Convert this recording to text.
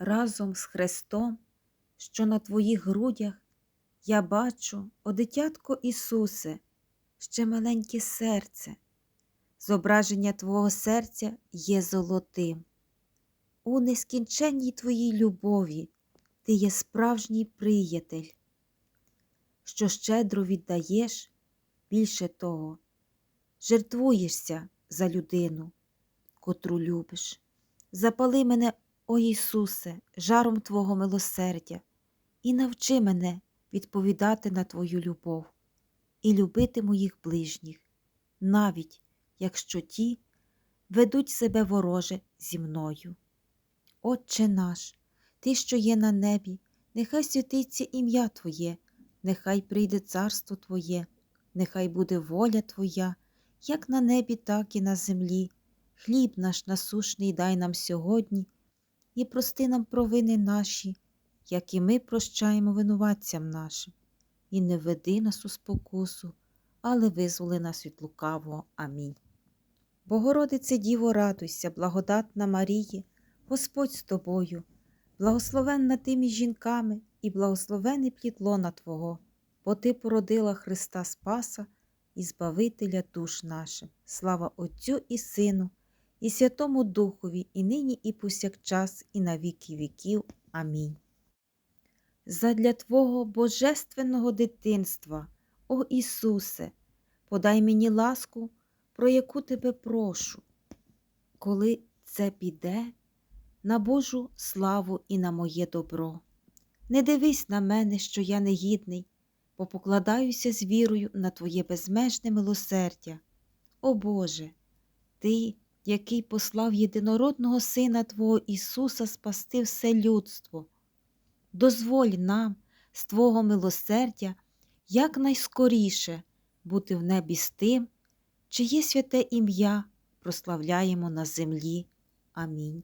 разом з Христом, що на твоїх грудях я бачу, о дитятко Ісусе, ще маленьке серце. Зображення Твого серця є золотим. У нескінченній Твоїй любові Ти є справжній приятель, що щедро віддаєш більше того, жертвуєшся за людину, котру любиш. Запали мене, о Ісусе, жаром Твого милосердя, і навчи мене відповідати на Твою любов і любити моїх ближніх, навіть якщо ті ведуть себе вороже зі мною. Отче наш, Ти, що є на небі, нехай святиться ім'я Твоє, нехай прийде царство Твоє, нехай буде воля Твоя, як на небі, так і на землі. Хліб наш насушний дай нам сьогодні, і прости нам провини наші, як і ми прощаємо винуватцям нашим, і не веди нас у спокусу, але визволи нас від лукавого. Амінь. Богородице Діво, радуйся, благодатна Маріє, Господь з тобою, благословенна ти між жінками, і благословений плід лона Твого, бо Ти породила Христа Спаса і Збавителя душ наших. Слава Отцю і Сину, і Святому Духові, і нині, і повсякчас, і на віки віків. Амінь. Задля Твого божественного дитинства, о Ісусе, подай мені ласку, про яку Тебе прошу. Коли це піде, на Божу славу і на моє добро. Не дивись на мене, що я негідний, бо покладаюся з вірою на Твоє безмежне милосердя. О Боже, Ти, який послав єдинородного Сина Твого Ісуса спасти все людство, дозволь нам з Твого милосердя якнайскоріше бути в небі з тим, чиє святе ім'я прославляємо на землі. Амінь.